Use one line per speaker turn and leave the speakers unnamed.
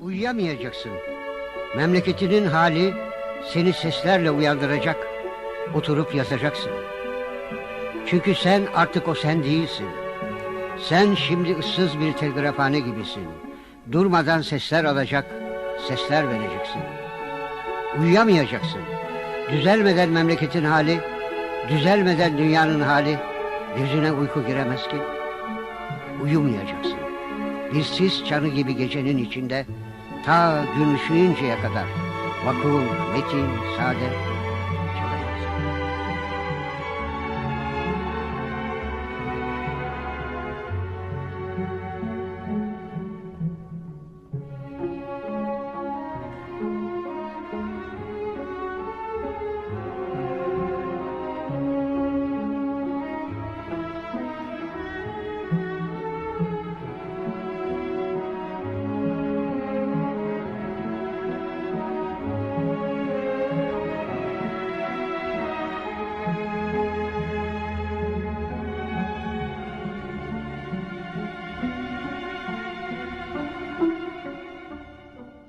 Uyuyamayacaksın. Memleketinin hali seni seslerle uyandıracak. Oturup yazacaksın. Çünkü sen artık o sen değilsin. Sen şimdi ıssız bir telgrafhane gibisin. Durmadan sesler alacak, sesler vereceksin. Uyuyamayacaksın. Düzelmeden memleketin hali, düzelmeden dünyanın hali gözüne uyku giremez ki. Uyumayacaksın. Bir sis çanı gibi gecenin içinde ta gün ışıyıncaya kadar vakur, metin, sade